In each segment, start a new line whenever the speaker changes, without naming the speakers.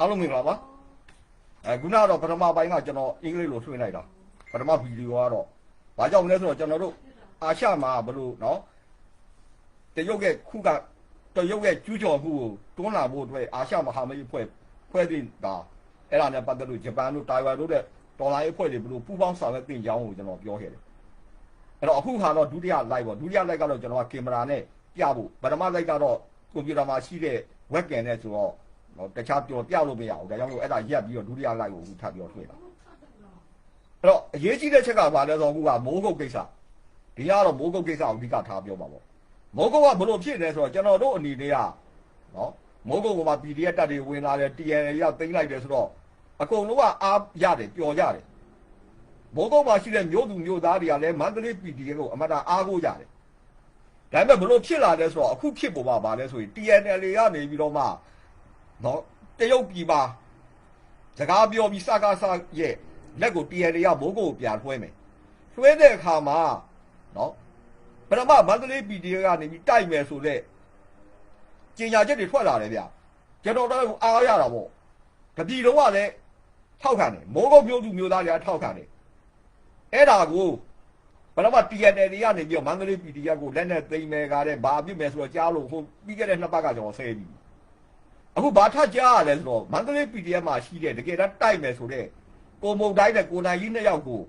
အားလုံးမင်္ဂလာပါအဲခုနကတော့ပထမပိုင်းကကျွန်တော်အင်္ဂလိပ်လိုဆွေးလိုက်တာပထမဗီဒီယိုကတော့ဘာကြောင့်လဲဆိုတော့ကျွန်တော်တို့အာရှမှာဘလို့နော်တရုတ်ရဲ့ခုကတရုတ်ရဲ့ကျူးကျော်မှုကိုတွန်းလှန်ဖို့အတွက်အာရှမဟာမိတ်အဖွဲ့ဖွဲ့သင့်တာအဲ့ဒါနဲ့ပတ်သက်လို့ဂျပန်တို့တိုင်ဝမ်တို့တဲ့ဒေါ်လာရေးအဖွဲ့တွေဘလို့ပူးပေါင်းဆောင်ရွက်တင်ကြောင်းကိုကျွန်တော်ပြောခဲ့တယ်အဲ့တော့အခုခါတော့ဒုတိယ live ပေါ့ဒုတိယ live ကတော့ကျွန်တော်ကကင်မရာနဲ့ပြဖို့ပထမ live ကတော့ကွန်ပျူတာမှာရှိတဲ့ webcam နဲ့ဆိုတော့ နော်တခြားပြောပြလို့မရဘူးဒါကြောင့်မို့အဲ့ဒါရက်ပြီးတော့ဒုတိယလိုက်ကိုထပ်ပြီးတော့ထွေးတာအဲ့တော့အရေးကြီးတဲ့ချက်ကဘာလဲဆိုတော့အခုကမိုးကုတ်ကိစ္စဒီကတော့မိုးကုတ်ကိစ္စကိုအဓိကထားပြောပါပေါ့မိုးကုတ်ကဘလို့ဖြစ်နေဆိုတော့ကျွန်တော်တို့အနေနဲ့ကနော်မိုးကုတ်ကမှ PDF တက်တွေဝင်လာတယ် TNL ရသိမ်းလိုက်တယ်ဆိုတော့အကုန်လုံးကအားရတယ်ပျော်ကြတယ်မိုးကုတ်မှာရှိတဲ့မြို့သူမြို့သားတွေကလည်းမန္တလေး PDF ကိုအမတန်အားကိုးကြတယ်ဒါပေမဲ့ဘလို့ဖြစ်လာလဲဆိုတော့အခုဖြစ်ပေါ်ပါပါလဲဆိုရင် TNL ကနေပြီးတော့မှ နော်တရုတ်ပြည်မှာစကားပြောပြီးစကားစရဲ့လက်ကို TNL ရမိုးကိုပြန်ထွဲမယ်ထွဲတဲ့အခါမှာနော်ပထမမန္တလေး PDF ကနေပြီးတိုက်မယ်ဆိုတော့ကျင်ညာချက်တွေထွက်လာတယ်ဗျကျွန်တော်တို့အားရတာပေါ့တပြည်လုံးကလည်းထောက်ခံတယ်မိုးကုတ်မျိုးသူမျိုးသားတွေကထောက်ခံတယ်အဲ့ဒါကိုပထမ TNL တွေကနေပြီးတော့မန္တလေး PDF ကိုလက်နဲ့သိမ်းမယ်ကားတဲ့ဘာပြစ်မယ်ဆိုတော့ကြားလို့ဟိုပြီးခဲ့တဲ့နှစ်ပတ်ကကျွန်တော်ဆဲပြီး အခုဘာထကြားရလဲဆိုတော့မန္တလေး PDF မှာရှိတဲ့တကယ်တမ်းတိုက်မယ်ဆိုတော့ကိုမုံတိုင်းနဲ့ကိုနိုင်ကြီးနှစ်ယောက်ကို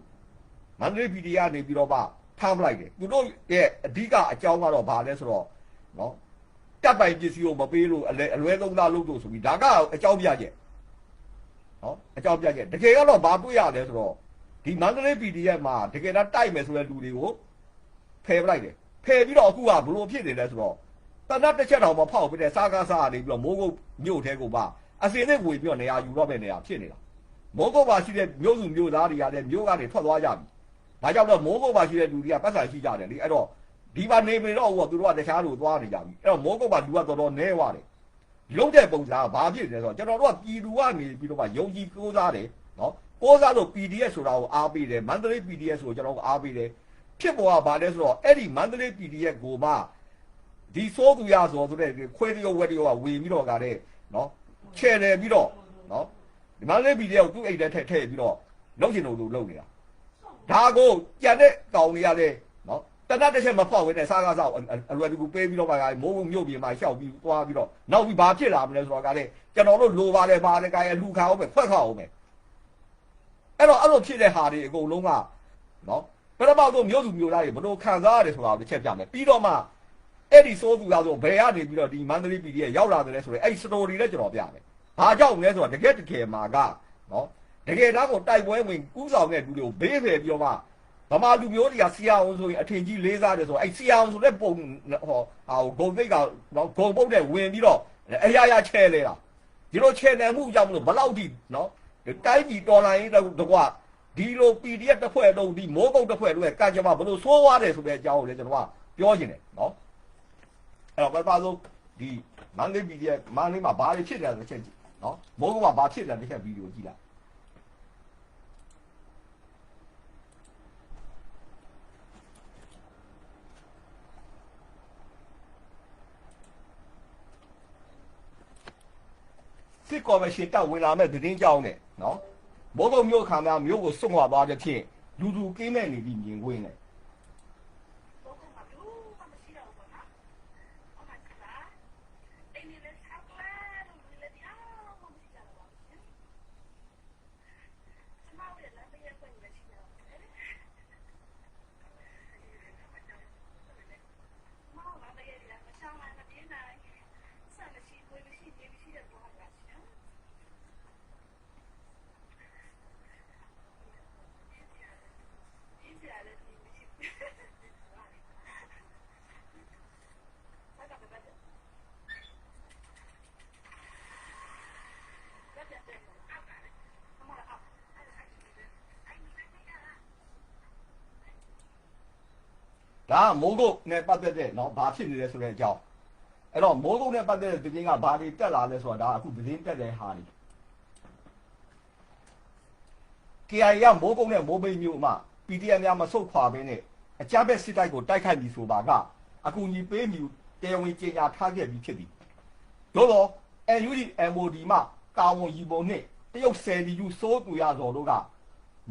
မန္တလေး PDF ကနေပြီးတော့မှဖမ်းပလိုက်တယ်သူတို့ရဲ့အဓိကအကြောင်းကတော့ဘာလဲဆိုတော့နော်တပ်ပိုင်ပစ္စည်းကိုမပေးလို့အလဲအလွဲသုံးသားလုပ်လို့ဆိုပြီးဒါကအကြောင်းပြချက်နော်အကြောင်းပြချက်တကယ်ကတော့ဘာတွေ့ရလဲဆိုတော့ဒီမန္တလေး PDF မှာတကယ်တမ်းတိုက်မယ်ဆိုတဲ့လူတွေကိုဖယ်ပလိုက်တယ်ဖယ်ပြီးတော့အခုကဘလို့ဖြစ်နေလဲဆိုတော့ တနတ်တစ်ချက်တောင်မဖောက်ပြတဲ့စားကားစားကနေပြီးတော့မိုးကုတ်မြို့ထဲကိုပါအစင်းနဲ့ဝင်ပြီးတော့နေရာယူတော့ပဲနေရာဖြစ်နေတာမိုးကုတ်ပါရှိတဲ့မြို့စုမြို့သားတွေကလည်းမြို့ကနေထွက်သွားကြပြီ။ဒါကြောင့်တော့မိုးကုတ်ပါရှိတဲ့လူတွေကပတ်စံရှိကြတယ်လေအဲ့တော့ဒီပါနေပြီတော့ဟိုကသူတို့ကတခြားလူသွားနေကြပြီ။အဲ့တော့မိုးကုတ်ပါလူကတော်တော်နဲသွားတယ်။လုံးတဲ့ပုံစံကဘာဖြစ်လဲဆိုတော့ကျွန်တော်တို့ကပြည်သူကနေပြီးတော့မှယုံကြည်ကိုးစားတယ်နော်။ကိုးစားလို့ PDF ဆိုတာကိုအားပေးတယ်မန္တလေး PDF ဆိုကျွန်တော်ကအားပေးတယ်ဖြစ်ပေါ်ကဘာလဲဆိုတော့အဲ့ဒီမန္တလေး PDF ကိုမှ ဒီစိုးသူရဆိုဆိုတဲ့ခွေးတရောဝက်တရောကဝင်ပြီးတော့ကတဲ့နော်ချဲတယ်ပြီးတော့နော်ဒီမလေးဗီဒီယိုသူ့အိတ်ထဲထည့်ထည့်ပြီးတော့လုံးချင်လို့သူလုံးနေတာဒါကိုကြံတဲ့တောင်တွေရတယ်နော်တနတ်တစ်ချက်မဖောက်ဝင်တဲ့စားကားစားအလွယ်တကူပေးပြီးတော့ပါကမိုးမြို့ပြင်မှာရှောက်ပြီးသွားပြီးတော့နောက်ပြီးဘာဖြစ်လာမလဲဆိုတော့ကလည်းကျွန်တော်တို့လိုပါတယ်ပါတယ်ကဲလူခါအောင်ပဲဖွက်ခါအောင်ပဲအဲ့တော့အဲ့လိုဖြစ်တဲ့ဟာတွေအကုန်လုံးကနော်ပထမဆုံးမြို့သူမြို့သားတွေဘယ်လိုခံစားရတယ်ဆိုတာကိုတစ်ချက်ပြမယ်ပြီးတော့မှ အဲ့ဒီစိုးသူကဆိုဘယ်ကနေပြီးတော့ဒီမန္တလေးပြည်ရဲ့ရောက်လာတယ်လဲဆိုတော့အဲ့ဒီစတိုရီလည်းကျွန်တော်ပြမယ်။ဘာကြောင့်လဲဆိုတော့တကယ်တကယ်မှာကနော်တကယ်တော့ကိုတိုက်ပွဲဝင်ကူးဆောင်တဲ့လူတွေကိုဘေးဖယ်ပြီးတော့မှဗမာလူမျိုးတွေကဆီယာအောင်ဆိုရင်အထင်ကြီးလေးစားတယ်ဆိုတော့အဲ့ဆီယာအောင်ဆိုတဲ့ပုံဟောဟာဂုံသိတ်ကနော်ဂုံပုတ်တဲ့ဝင်ပြီးတော့အရာရာချဲလဲတာဒီလိုချဲတယ်မှုကြောင့်မလို့ဘလောက်ထိနော်တိုင်းပြည်တော်လိုင်းတကွဒီလို PDF တစ်ဖွဲ့လုံးဒီမိုးကုတ်တစ်ဖွဲ့လုံးရဲ့ကကြမှာဘလို့ဆိုးသွားတယ်ဆိုတဲ့အကြောင်းကိုလည်းကျွန်တော်ကပြောချင်တယ်နော် အဲ့တော့ပထမဆုံးဒီမန္တလေးပြည်ရဲ့မန္တလေးမှာဘာတွေဖြစ်တယ်ဆိုချက်ကြည့်နော်မိုးကမှာဘာဖြစ်တယ်တစ်ချက်ဗီဒီယိုကြည့်လိုက်စစ်ကော်မရှင်တက်ဝင်လာမဲ့သတင်းကြောင်းနဲ့နော်မိုးကုတ်မြို့ခံများမြို့ကိုစွန့်ခွာသွားတဲ့ဖြင့်လူလူကင်းမဲ့နေပြီးမြင်ကွင်းနဲ့
ဘုကမှာဘူးမမရှိတော့ဘူးနော်။အမကလား။အဲ့ဒီလက်ဆောက်လာလို့လက်ဒီအောင်မရှိတော့ဘူး။စမောက်ရလာမရခွင့်မရှိတော့ဘူး။မောင်လာမရလာမချောင်းလာမပြင်းနိုင်။ဆန်မရှိကိုမရှိနေမရှိတော့ဘူးဟာလားရှင်။ဒီကြရတယ်ဒီမရှိဘူး။ ဆက်ကြပါမယ်။လက်ပြတဲ့အောက်ကလည်းအမအောက်အဲ့ဒါအဲ့ဒီအဲ့ဒီအဲ့ဒီကလား
ဒါကမိုးကုတ်နဲ့ပတ်သက်တဲ့နော်ဘာဖြစ်နေလဲဆိုတဲ့အကြောင်းအဲ့တော့မိုးကုတ်နဲ့ပတ်သက်တဲ့သတင်းကဘာတွေတက်လာလဲဆိုတာဒါအခုသတင်းတက်တဲ့ဟာတွေ KI ရမိုးကုတ်နဲ့မိုးမိတ်မြို့မှာ PTN များမဆုတ်ခွာဘဲနဲ့အကြမ်းဖက်စစ်တိုက်ကိုတိုက်ခိုက်ပြီဆိုပါကအခုညီပေးမြူတရားဝင်ကြေညာထားခဲ့ပြီးဖြစ်သည်တို့တော့ NUD MOD မှကာဝန်ယူပုံနဲ့တရုတ်ဆယ်လီယူစိုးသူရတော်တို့က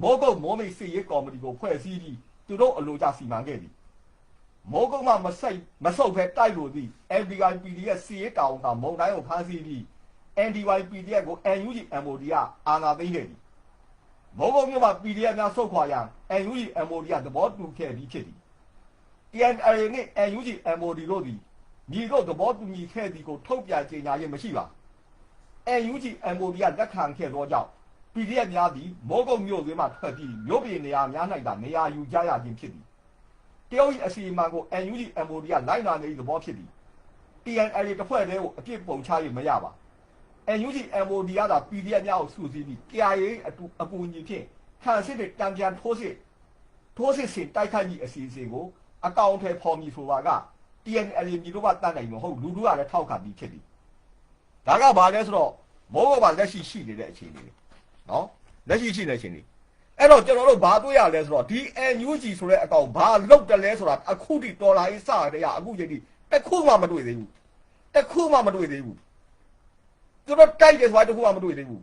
မောကုတ်မောမိတ်စစ်ရေးကော်မတီကိုဖွဲ့စည်းပြီးသူတို့အလိုကျစီမံခဲ့သည် မောကုတ်မှမဆိုင်မဆုတ်ဖဲတိုက်လို့သည် NDI PDF စီရေးတောင်ကမုံတိုင်းကိုဖမ်းဆီးပြီး NDI PDF ကို NUG MOD ကအာဏာသိမ်းခဲ့သည်မောကုတ်မြို့မှာ PDF များဆုတ်ခွာရန် NUG MOD ကသဘောတူခဲ့ပြီးဖြစ်သည် TNLA နှင့် NUG MOD တို့သည်ညီတို့သဘောတူညီခဲ့သည်ကိုထုတ်ပြန်ကြေညာခြင်းမရှိပါ NUG MOD ကလက်ခံခဲ့သောကြောင့် PDF များသည်မောကုတ်မြို့သွင်းမှထွက်ပြီးမြို့ပြည်နေရာများ၌သာနေရာယူကြရခြင်းဖြစ်သည် တရုတ်၏အစီအမံကို NUG MOD ကလိုက်နာနေသဘောဖြစ်သည် TNLA တစ်ဖွဲ့တည်းကိုအပြစ်ပုံချ၍မရပါ NUG MOD ကသာ PDF များကိုစုစည်းပြီး KIA အတူအကူအညီဖြင့်ခံစစ်တွေတံပြန်ထိုးစစ်ထိုးစစ်ဆင်တိုက်ခိုက်မည့်အစီအစဉ်ကိုအကောင့်ထဲပေါ်မည်ဆိုပါက TNLA ပြည်တို့ကတတ်နိုင်မဟုတ်လူတို့ကလည်းထောက်ခံပြီးဖြစ်သည်ဒါကဘာလဲဆိုတော့မိုးဘောကလက်ရှိရှိနေတဲ့အခြေအနေတွေနော်လက်ရှိရှိနေတဲ့အခြေအနေ အဲ့တော့ကျွန်တော်တို့ဘာတွေ့ရလဲဆိုတော့ဒီ NUG ဆိုတဲ့အကောင့်ဘာလောက်တယ်လဲဆိုတာအခုထိဒေါ်လာရေးစရတဲ့အခုချိန်ထိတစ်ခုမှမတွေ့သေးဘူးတစ်ခုမှမတွေ့သေးဘူးသူတို့တိုက်တယ်ဆိုတာတခုမှမတွေ့သေးဘူး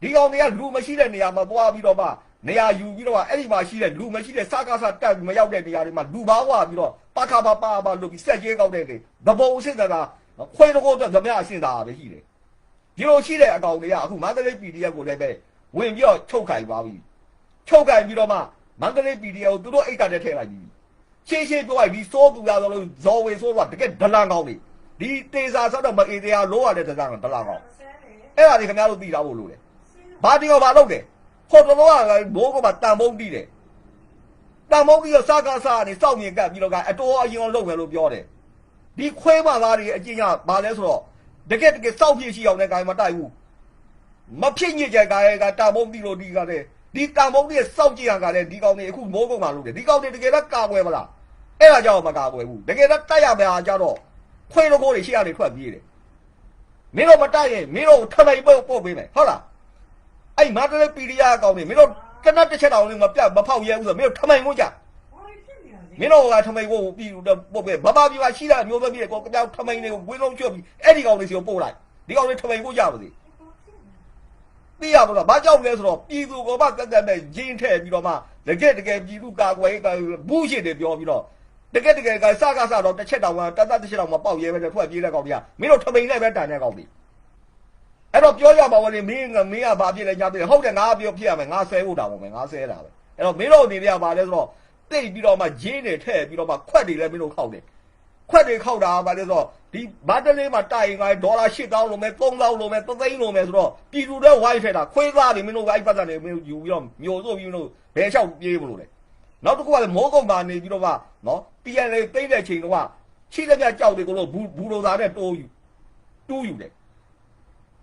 ဒီကောင်တွေကလူမရှိတဲ့နေရာမှာသွားပြီးတော့မှနေရာယူပြီးတော့မှအဲ့ဒီမှာရှိတဲ့လူမရှိတဲ့စကားစတက်ပြီးမရောက်တဲ့နေရာတွေမှာလူပါဝါပြီးတော့ပခါပါပါပါလို့ပြီးစက်ကြီးကောက်တဲ့တွေသဘုံအစ်စ်ကခွေးတကောအတွက်သမျှအစင်သာပဲရှိတယ်ဒီလိုရှိတဲ့အကောင်တွေကအခုမန္တလေး PDF ကိုလည်းပဲ ဝင်ပြီးတော့ချုပ်ခိုင်သွားပြီချုပ်ခိုင်ပြီးတော့မှမန္တလေး PDF ကိုသူတို့အိတ်ကတည်းထည့်လိုက်ပြီရှင်းရှင်းပြောလိုက်ဒီစိုးသူရဆိုလို့ဇော်ဝေဆိုတော့တကယ်ဒလန်ကောင်းတွေဒီတေစာဆောက်တော့မအေးတရားလိုရတဲ့ဒလန်ကောင်းဒလန်ကောင်းအဲ့ဒါတွေခင်ဗျားတို့သိတာဖို့လိုတယ်။ဘာတင်ရောဘာလုပ်တယ်။ခေါ်တော်တော့ကဘိုးကမှတန်မုံတီးတယ်။တန်မုံပြီးတော့စားကားစားနေစောက်မြင်ကပ်ပြီးတော့ကအတော်အရင်အောင်လုပ်မယ်လို့ပြောတယ်။ဒီခွဲမသားတွေအကျဉ်းကဘာလဲဆိုတော့တကယ်တကယ်စောက်ပြည့်ရှိအောင်လည်းခိုင်းမတိုက်ဘူး။ မဖြစ်ညစ်ကြကရဲကတန်မုံတီးလို့ဒီကလည်းဒီတန်မုံတီးစောက်ကြည့်ရကလည်းဒီကောင်တွေအခုမိုးကုန်မှလုပ်တယ်။ဒီကောင်တွေတကယ်တော့ကာကွယ်မလား။အဲ့ဒါကြောင့်မကာကွယ်ဘူး။တကယ်တော့တိုက်ရမယ်အားကြတော့ခွဲလို့ကိုတွေရှေ့ကနေထွက်ပြေးတယ်။မင်းတို့မတိုက်ရင်မင်းတို့ထမိန်ပုတ်ပို့ပေးမယ်ဟုတ်လားအဲ့မန္တလေးပီရီယာအကောင်နေမင်းတို့ကနတ်တစ်ချက်တောင်လေးမပြတ်မဖောက်ရဲဘူးဆိုမင်းတို့ထမိန်ကိုကြမင်းတို့ကထမိန်ကိုပြီးတော့ပို့ပေးဘာဘာပြပါရှိတာမျိုးပဲပြီးကိုကြောက်ထမိန်တွေကိုဝင်းလုံးချွတ်ပြီးအဲ့ဒီကောင်လေးစီကိုပို့လိုက်ဒီကောင်လေးထမိန်ကိုကြပါစေ သိရမလားဘာကြောက်လဲဆိုတော့ပြည်သူကမှတက်တက်မဲ့ရင်းထဲပြီးတော့မှတကယ်တကယ်ပြည်သူကာကွယ်ဘူးရှိတယ်ပြောပြီးတော့တကယ်တကယ်ကစကားစတော့တစ်ချက်တောင်ကတတ်တတ်တစ်ချက်တောင်မပေါက်ရဲပဲနဲ့ထွက်ပြေးတဲ့ကောင်တွေကမင်းတို့ထမိန်နဲ့ပဲတန်တဲ့ကောင်တွေအဲ့တော့ပြောရပါဦးလေမင်းကမင်းကဘာဖြစ်လဲညာဖြစ်လဲဟုတ်တယ်ငါပြောဖြစ်ရမယ်ငါဆဲဖို့တာပေါ့မယ်ငါဆဲတာပဲအဲ့တော့မင်းတို့အနေနဲ့ကဘာလဲဆိုတော့တိတ်ပြီးတော့မှဂျင်းတွေထည့်ပြီးတော့မှခွက်တွေလည်းမင်းတို့ခောက်တယ် ခွက်တွေခောက်တာဘာလဲဆိုတော့ဒီဘတ်တလေးမှာတိုင်ငါဒေါ်လာ8000လုံးမဲ့3000လုံးမဲ့3သိန်းလုံးမဲ့ဆိုတော့ပြည်သူတွေဝိုင်းထည့်တာခွေးသားတွေမင်းတို့ကအဲ့ပတ်စံတွေမင်းတို့ယူပြီးတော့မျိုးစိုးပြီးမင်းတို့ဘယ်လျှောက်ပြေးမလို့လဲနောက်တစ်ခုကလည်းမိုးကုံမှာနေပြီးတော့မှနော် PNL တိတ်တဲ့ချိန်တော့ချိတဲ့မြကြောက်တွေကိုလို့ဘူးဘူးလိုသားနဲ့တိုးယူတူးယူတယ်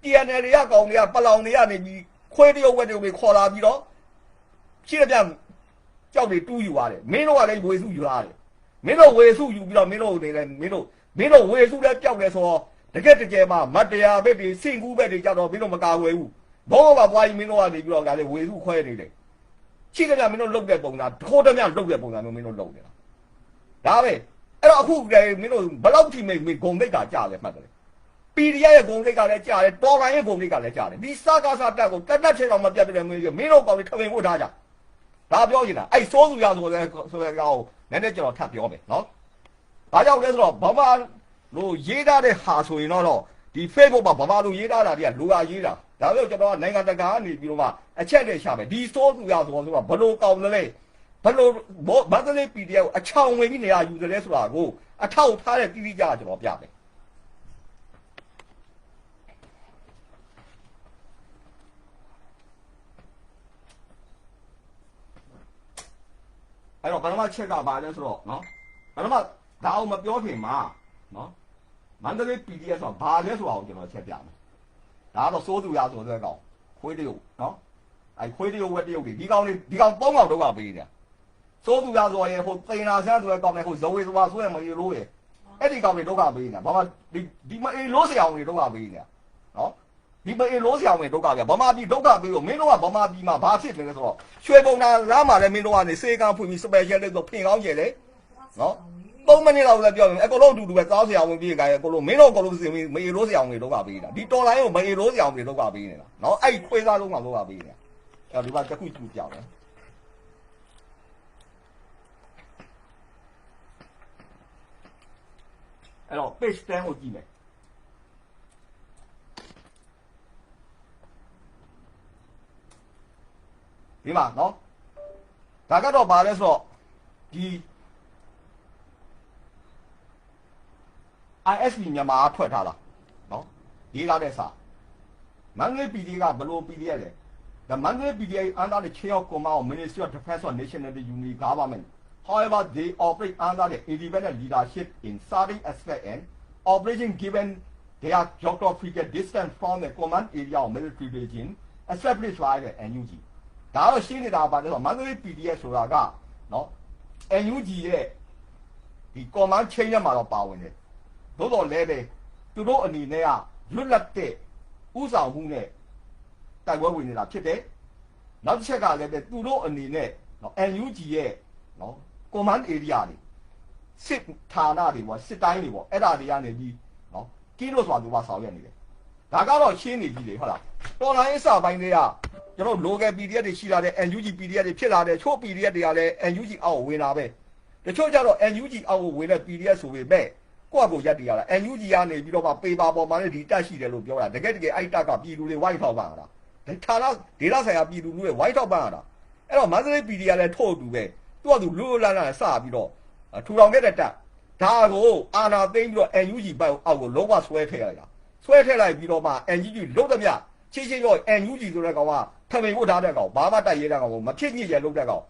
TNL တွေကကောင်တွေကပလောင်တွေကနေပြီးခွေးတရုပ်ဝက်တရုပ်တွေခေါ်လာပြီးတော့ရှိတဲ့ပြန်ကြောက်တွေတူးယူရတယ်မင်းတို့ကလည်းဝေစုယူရတယ် မင်းတို့ဝေစုယူပြီးတော့မင်းတို့နေလည်းမင်းတို့မင်းတို့ဝေစုလည်းကြောက်တယ်ဆိုတော့တကယ်တကယ်မှမတရားဘက်တွေစင်ကူးဘက်တွေကြောက်တော့မင်းတို့မကာကွယ်ဘူးဘောဘာပွားကြီးမင်းတို့ကနေပြီးတော့ကလည်းဝေစုခွဲနေတယ်ရှိတဲ့ပြန်မင်းတို့လုတ်တဲ့ပုံစံတခိုးတည်းများလုတ်တဲ့ပုံစံမျိုးမင်းတို့လုတ်နေတာဒါပဲအဲ့တော့အခုလည်းမင်းတို့ဘယ်လောက်ထိမင်းဂုံတိတ်ကကြာလဲမှတ်တယ် PDF ရဲ့ဂုံတိတ်ကလည်းကြားတယ်တော်လိုင်းရဲ့ဂုံတိတ်ကလည်းကြားတယ်ဒီစကားစားတက်ကိုတက်တက်ချေတော့မပြတ်တယ်မင်းတို့မင်းတို့ကောင်တွေထဝင်ဖို့ထားကြဒါပြောနေတာအဲ့စိုးစုရဆိုတဲ့ဆိုတဲ့ကောင် နည်းနည်းကျွန်တော်ထပ်ပြောမယ်နော်ဘာကြောင့်လဲဆိုတော့ဗမာလို့ရေးထားတဲ့ဟာဆိုရင်တော့ဒီ Facebook မှာဗမာလူရေးထားတာတွေကလူဟာရေးတာဒါပေမဲ့ကျွန်တော်ကနိုင်ငံတကာကနေပြီးတော့မှအချက်နဲ့ရှာမယ်ဒီစိုးစုရဆိုတော့ဘလို့ကောင်းလဲဘလို့မန္တလေး PDF ကိုအချောင်ဝင်ပြီးနေရာယူတယ်လဲဆိုတာကိုအထောက်ထားတဲ့တိတိကျကျကျွန်တော်ပြမယ် တော့ပထမချက်ကဘာလဲဆိုတော့နော်ပထမဒါအောင်မပြောခင်မှာနော်မန္တလေး PDF ဆိုတာဘာလဲဆိုတာကိုကျွန်တော်ချက်ပြမယ်ဒါကတော့စိုးသူရဆိုတဲ့ကောင်ခွေးတရုပ်နော်အဲ့ခွေးတရုပ်ဝက်တရုပ်တွေဒီကောင်လေးဒီကောင်သုံးကောင်တော့ကပေးတယ်စိုးသူရဆိုရင်ဟိုသိနာဆန်းဆိုတဲ့ကောင်လေးဟိုဇဝေဆိုတာဆိုရင်မရေလို့ရအဲ့ဒီကောင်တွေတော့ကပေးနေတာဘာမှဒီဒီမအေးလို့ဆရာအောင်တွေတော့ကပေးနေတာနော် ဒီမအေးလို့ဆရာအောင်တွေတော့ကပြဗမာပြည်ဒုက္ခပေးလို့မင်းတို့ကဗမာပြည်မှာဘာဖြစ်နေလဲဆိုတော့ရွှေပုံနာလမ်းမှာလည်းမင်းတို့ကနေစေကံဖွင့်ပြီးစပယ်ရှယ်လေးဆိုဖင်ကောင်းကျယ်လေနော်3မိနစ်လောက်လည်းပြောရင်အကုန်လုံးအတူတူပဲသားဆရာဝင်ပြေးကြတယ်အကုန်လုံးမင်းတို့အကုန်လုံးစင်မေရိုးဆရာဝင်လောက်ကပေးတာဒီတော်လိုင်းကိုမေရိုးဆရာဝင်လောက်ကပေးနေတာနော်အဲ့ခွေးသားလုံးကလောက်ကပေးနေတာအဲ့ဒီမှာတစ်ခုတူပြောင်းတယ်အဲ့တော့ page 10ကိုကြည့်မယ် ဒီမှာနော်ဒါကတော့ဘာလဲဆိုတော့ဒီ ISP မြန်မာကထွက်ထားတာနော်ရေးထားတဲ့စာ Mandalay PDF ကဘယ်လို PDF လဲ The Mandalay PDF under the chair of command of Ministry of Defense of National Unity Government however they operate under the independent leadership in certain aspects and operation given their geographical distance from the command area of military region established by the NUG ဒါတော့ရှင်းနေတာပါလေဆိုတော့ Mandalay PDF ဆိုတာကနော် NUG ရဲ့ဒီ command chain ထဲမှာတော့ပါဝင်တယ်သို့တော်လည်းပဲသူတို့အနေနဲ့ကလွတ်လပ်တဲ့ဥဆောင်မှုနဲ့တိုက်ပွဲဝင်နေတာဖြစ်တယ်။နောက်တစ်ချက်ကလည်းပဲသူတို့အနေနဲ့နော် NUG ရဲ့နော် command area တွေစစ်ဌာနတွေပေါ့စစ်တိုင်းတွေပေါ့အဲ့ဒါတွေကနေပြီးနော်ကင်းလို့ဆိုတာသူကဆောင်ရွက်နေတယ်။ ဒါကတော့ရှင်းနေပြီလေဟုတ်လား။တော်လိုင်းအစပိုင်းတွေကကျွန်တော် local PDF တွေရှိလာတဲ့ NUG PDF တွေဖြစ်လာတဲ့ချို့ PDF တွေကလည်း NUG အောက်ကိုဝင်လာပဲ။တချို့ကျတော့ NUG အောက်ကိုဝင်တဲ့ PDF ဆိုပေမဲ့ကိုယ့်အကိုရက်တည်ရတာ NUG ကနေပြီးတော့မှပေပါပေါ်မှာလည်းဒီတက်ရှိတယ်လို့ပြောတာတကယ်တကယ်အဲ့တက်ကပြည်သူတွေဝိုက်ထောက်ပံ့ရတာဒါဌာနဒေတာဆိုင်ရာပြည်သူတွေဝိုက်ထောက်ပံ့ရတာအဲ့တော့မန္တလေး PD ကလည်းထို့အတူပဲသူ့အတူလူလန်းလန်းစပြီးတော့ထူထောင်ခဲ့တဲ့တက်ဒါကိုအာနာသိမ့်ပြီးတော့ NUG ဘက်အောက်ကိုလုံးဝဆွဲထည့်လိုက်တာ ဆွဲထည့်လိုက်ပြီးတော့မှ NUG လုံးသမျှချင်းချင်းတော့ NUG ဆိုတဲ့ကောင်ကထမိန်ဖို့ထားတဲ့ကောင်ဘာမှတိုက်ရဲတဲ့ကောင်ကိုမဖြစ်ညစ်ရလုံးတဲ့ကောင်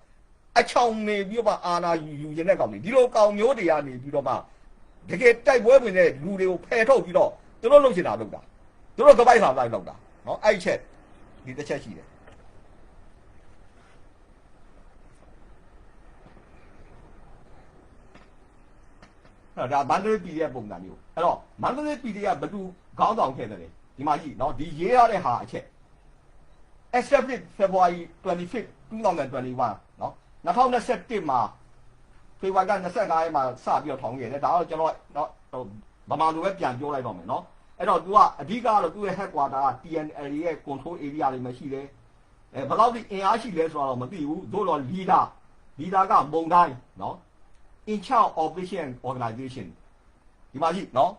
အချောင်နေပြီးတော့မှအာနာယူယူရင်တဲ့ကောင်ဒီလိုကောင်မျိုးတွေကနေပြီးတော့မှတကယ်တိုက်ပွဲဝင်တဲ့လူတွေကိုဖယ်ထုတ်ပြီးတော့သူတို့လုပ်ချင်တာလုပ်တာသူတို့ကပိုက်ဆောင်လိုက်လုပ်တာနော်အဲ့ဒီချက်ဒီတစ်ချက်ရှိတယ် အဲ့ဒါမန္တလေး PDF ပုံစံမျိုးအဲ့တော့မန္တလေး PDF ဘယ်သူခေါင်းဆောင်ခဲ့တယ်လဲဒီမှာရှိနော်ဒီရေးရတဲ့ဟာအချက် establish February 25 2021နော်2021မှာဖေဖော်ဝါရီလ25ရက်မှာစပြီးတော့ထောင်ခဲ့တယ်ဒါတော့ကျွန်တော်တော့ဟိုဗမာလိုပဲပြန်ပြောလိုက်တော့မယ်နော်အဲ့တော့ तू ကအဓိကတော့သူ့ရဲ့ headquarter က TNL ရဲ့ control area တွေမှာရှိတယ်အဲဘယ်လောက်ထိအင်အားရှိလဲဆိုတာတော့မသိဘူးသို့တော့ leader leader ကမုံတိုင်းနော် in charge operation organization ဒီမှာရှိနော်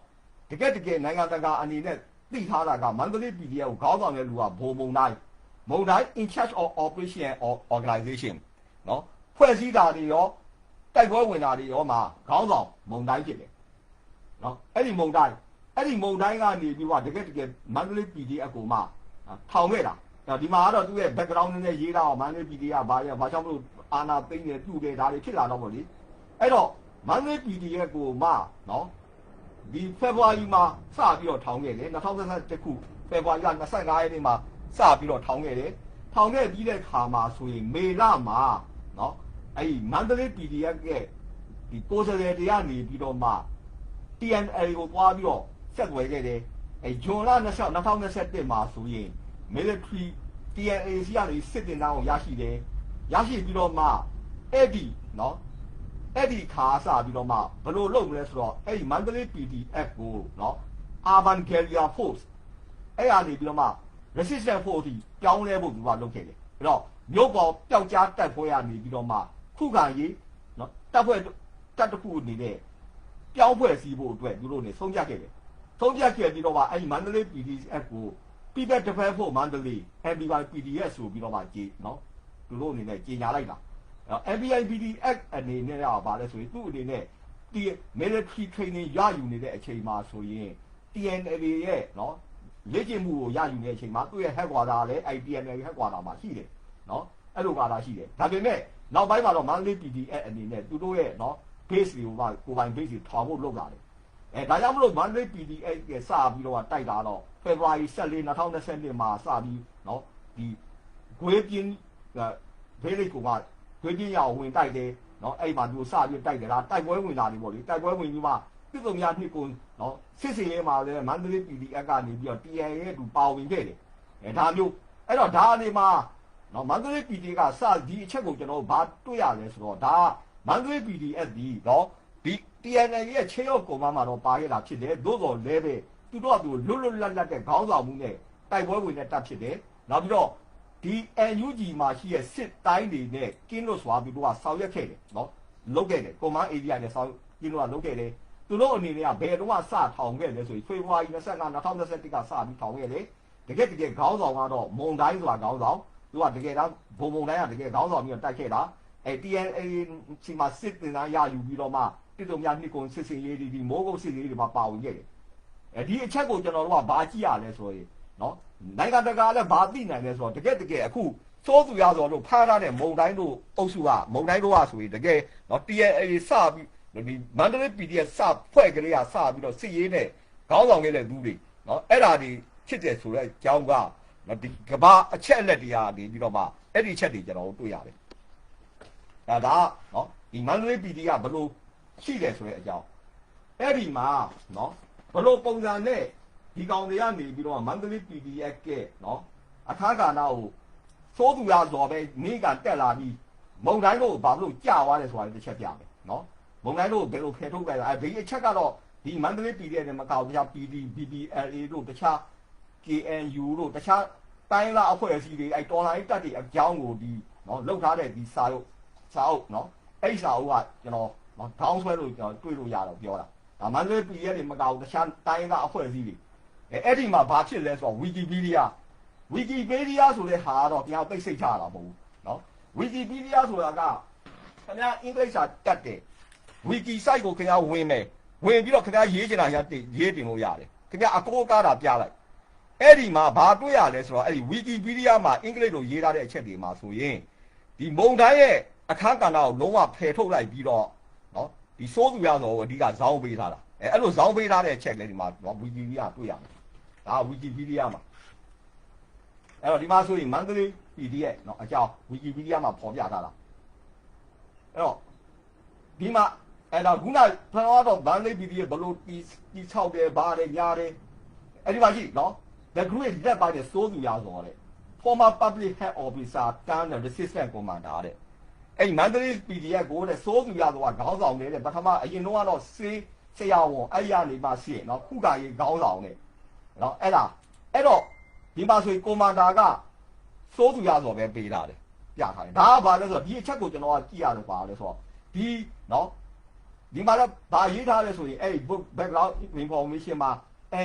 တကယ်တကယ်နိုင်ငံတကာအနေနဲ့သိထားတာကမန္တလေး PDF ကိုခေါင်းဆောင်တဲ့လူကဘုံမုံတိုင်းမုံတိုင်း in charge of operation organization နော်ဖွဲ့စည်းတာတွေရောတိုက်ပွဲဝင်တာတွေရောမှာခေါင်းဆောင်မုံတိုင်းဖြစ်တယ်နော်အဲ့ဒီမုံတိုင်းအဲ့ဒီမုံတိုင်းကနေပြီးတော့တကယ်တကယ်မန္တလေး PDF ကိုမှထောင်ခဲ့တာဒါဒီမှာကတော့သူ့ရဲ့ background နဲ့ရေးတာတော့မန္တလေး PDF ကဘာလဲဘာကြောင့်မလို့အာနာသိမ့်နေပြုတယ်ဒါတွေဖြစ်လာတော့မို့လေ အဲ့တော့မန္တလေး PDF ကိုမှနော်ဒီ February မှာစပြီးတော့ထောင်ခဲ့တယ်2021ခု February က25ရက်နေ့မှာစပြီးတော့ထောင်ခဲ့တယ်ထောင်ခဲ့ပြီးတဲ့ခါမှာဆိုရင်မေလမှာနော်အဲ့ဒီမန္တလေး PDF ရဲ့ဒီကိုယ်စားလှယ်တရားနေပြီးတော့မှ TNL ကိုပွားပြီးတော့ဆက်သွယ်ခဲ့တယ်အဲဂျွန်လ26 2021မှာဆိုရင် military TNL စီကနေစစ်တင်တောင်းကိုရရှိတယ်ရရှိပြီးတော့မှအဲ့ဒီနော် အဲ့ဒီခါစပြီးတော့မှဘယ်လိုလုပ်မလဲဆိုတော့အဲ့ဒီမန္တလေး PDF ကိုနော် Urban Guerrilla Force အဲ့ဟာနေပြီးတော့မှ resistance force ကိုပြောင်းလဲဖို့သူကလုပ်ခဲ့တယ်အဲ့တော့မြို့ပေါ်ပျောက်ကြားတက်ဖွဲ့ရနေပြီးတော့မှခုခံရေးနော်တက်ဖွဲ့တက်တစ်ခုအနေနဲ့ပြောင်းဖွဲ့စည်းဖို့အတွက်သူတို့နေဆုံးဖြတ်ခဲ့တယ်ဆုံးဖြတ်ခဲ့ပြီးတော့မှအဲ့ဒီမန္တလေး PDF ကို People Defense Force မန္တလေး MBY PDF ဆိုပြီးတော့မှကြီးနော်သူတို့အနေနဲ့ကြီးညာလိုက်တာ အဲ့ MBI PDF အနေနဲ့ကဘာလဲဆိုရင်သူ့အနေနဲ့ဒီ military training ရယူနေတဲ့အချိန်မှာဆိုရင် TNL ရဲ့နော်လေ့ကျင့်မှုကိုရယူနေတဲ့အချိန်မှာသူ့ရဲ့ headquarter လည်း ITNL headquarter မှာရှိတယ်နော်အဲ့လိုကလာရှိတယ်ဒါပေမဲ့နောက်ပိုင်းမှာတော့ Monthly PDF အနေနဲ့သူတို့ရဲ့နော် base တွေကိုကကိုပိုင် base တွေထောင်ဖို့လုပ်လာတယ်အဲဒါကြောင့်မလို့ Monthly PDF ရဲ့စပြီးတော့တိုက်တာတော့ February 14 2022မှာစပြီးနော်ဒီဂွေးပြင်းဘေးလေးက ဂွေးပြင်းရအောင်ဝင်တိုက်တယ်နော်အဲ့မှာသူစပြီးတိုက်တယ်လားတိုက်ပွဲဝင်လာတယ်ပေါ့လေတိုက်ပွဲဝင်ပြီးမှပြည်သူများနှစ်ကိုနော်စစ်စင်ရဲမှာလည်း Monthly PDF ကနေပြီးတော့ TN ရဲ့သူပါဝင်ခဲ့တယ်အဲဒါမျိုးအဲ့တော့ဒါအနေမှာနော်မန္တလေး PD ကစဒီအချက်ကိုကျွန်တော်ဘာတွေ့ရလဲဆိုတော့ဒါမန္တလေး PDF ဒီနော်ဒီ TNL ရဲ့ချေရောက်ကုံမမှာတော့ပါရတာဖြစ်တယ်သို့တော်လည်းပဲသူတို့ကသူလွတ်လွတ်လပ်လပ်တဲ့ခေါင်းဆောင်မှုနဲ့တိုက်ပွဲဝင်တဲ့တပ်ဖြစ်တယ်နောက်ပြီးတော့ ဒီ NUG မှာရှိတဲ့စစ်တိုင်းတွေနဲ့ကင်းလို့စွာသူတို့ကဆောင်ရွက်ခဲ့တယ်နော်လုပ်ခဲ့တယ်ကွန်မန်း area နဲ့ဆောင်ကင်းလို့ကလုပ်ခဲ့တယ်သူတို့အနေနဲ့ကဘယ်တော့မှစထောင်ခဲ့လဲဆိုရင်ဖေဖော်ဝါရီ25 2021ကစပြီးထောင်ခဲ့တယ်တကယ်တကယ်ခေါင်းဆောင်ကတော့မုံတိုင်းဆိုတာခေါင်းဆောင်သူကတကယ်တော့ဘုံဘုံတိုင်းကတကယ်ခေါင်းဆောင်ပြီးတော့တိုက်ခဲ့တာအဲ TNA စီမှာစစ်တင်သားရယူပြီးတော့မှတိတုံများနှစ်ကုန်စစ်စင်ရေးဒီမိုးကုတ်စစ်ရေးတွေမှာပါဝင်ခဲ့တယ်အဲဒီအချက်ကိုကျွန်တော်တို့ကဘာကြည့်ရလဲဆိုရင် နော်နိုင်ငံတကာလည်းဘာသိနိုင်လဲဆိုတော့တကယ်တကယ်အခုစိုးသူရဆိုတော့ဖားထားတဲ့မုံတိုင်းတို့အုပ်စုကမုံတိုင်းတို့ကဆိုရင်တကယ်နော် TNA စပြီးဒီမန္တလေး PDF စဖွဲ့ကလေးကစပြီးတော့စစ်ရေးနဲ့ခေါင်းဆောင်ခဲ့တဲ့သူတွေနော်အဲ့ဒါဒီဖြစ်တယ်ဆိုတော့ကြောင်းကနော်ဒီကဘာအချက်အလက်တွေကနေပြီးတော့မှအဲ့ဒီချက်တွေကျွန်တော်တို့တွေ့ရတယ်ဒါဒါနော်ဒီမန္တလေး PD ကဘယ်လိုရှိတယ်ဆိုတဲ့အကြောင်းအဲ့ဒီမှာနော်ဘယ်လိုပုံစံနဲ့ ဒီကောင်တွေကနေပြီးတော့မန္တလေး PDF ကနော်အခါကဏ္ဍကိုသိုးသူရဆိုပဲနေကတက်လာပြီးမုံတိုင်းကိုဘာလို့ကြာသွားတယ်ဆိုတာတစ်ချက်ပြမယ်နော်မုံတိုင်းကိုဘယ်လိုဖယ်ထုတ်လိုက်လဲအဲဒီအချက်ကတော့ဒီမန္တလေး PDF နဲ့မကောက်တခြား PD BBLA တို့တခြား KNU တို့တခြားတိုင်းလာအဖွဲ့အစည်းတွေအဲတော်လိုင်းတက်တွေအကြောင်းကိုဒီနော်လောက်ထားတဲ့ဒီစာရုပ်စာအုပ်နော်အဲ့စာအုပ်ကကျွန်တော်နော်ခေါင်းဆွဲလို့ကျွန်တော်တွေ့လို့ရတော့ပြောတာဒါမန္တလေး PDF တွေမကောက်တခြားတိုင်းလာအဖွဲ့အစည်းတွေ အဲအဲ့ဒီမှာဘာဖြစ်လဲဆိုတော့ Wikipedia Wikipedia ဆိုတဲ့ဟာကတော့တရားသိစိတ်ချတာမဟုတ်ဘူးနော် Wikipedia ဆိုတာကခင်ဗျာအင်္ဂလိပ်စာတက်တယ် Wiki site ကိုခင်ဗျာဝင်မယ်ဝင်ပြီးတော့ခင်ဗျာရေးချင်တာရတင်ရေးတင်လို့ရတယ်ခင်ဗျာအကိုကားတာပြလိုက်အဲ့ဒီမှာဘာတွေ့ရလဲဆိုတော့အဲ့ဒီ Wikipedia မှာအင်္ဂလိပ်လိုရေးထားတဲ့အချက်တွေမှာဆိုရင်ဒီမုံတိုင်းရဲ့အခန်းကဏ္ဍကိုလုံးဝဖယ်ထုတ်လိုက်ပြီးတော့နော်ဒီစိုးသူရဆိုအဓိကဇောင်းပေးထားတာအဲအဲ့လိုဇောင်းပေးထားတဲ့အချက်လေးဒီမှာနော် Wikipedia တွေ့ရမယ် ဒါ Wikipedia မှာအဲ့တော့ဒီမှာဆိုရင် monthly PDF เนาะအကြောင်း Wikipedia မှာပေါ်ပြထားတာအဲ့တော့ဒီမှာအဲ့တော့ခုနဖန်တော့ monthly PDF ဘလို့တီတီ၆တယ်ဘာတယ်ညာတယ်အဲ့ဒီမှာရှိเนาะ the great led by the စိုးသူရဆိုတဲ့ former public health officer turned resistant commander တဲ့အဲ့ monthly PDF ကိုတဲ့စိုးသူရဆိုတာခေါင်းဆောင်နေတဲ့ပထမအရင်တော့ကတော့စေးဆရာဝန်အဲ့ရနေပါရှိเนาะခုကရေးခေါင်းဆောင်တဲ့ เนาะအဲ့ဒါအဲ့တော့ဒီမှာဆိုရင်ကွန်မန်ဒါကစိုးသူရဆိုပဲပေးတာတယ်ပြထားတယ်ဒါကဘာလဲဆိုတော့ဒီအချက်ကိုကျွန်တော်ကကြည့်ရတယ်ပါလဲဆိုတော့ဒီเนาะဒီမှာတော့ဗာရေးထားလဲဆိုရင်အဲ့ဒီ book background information မှာ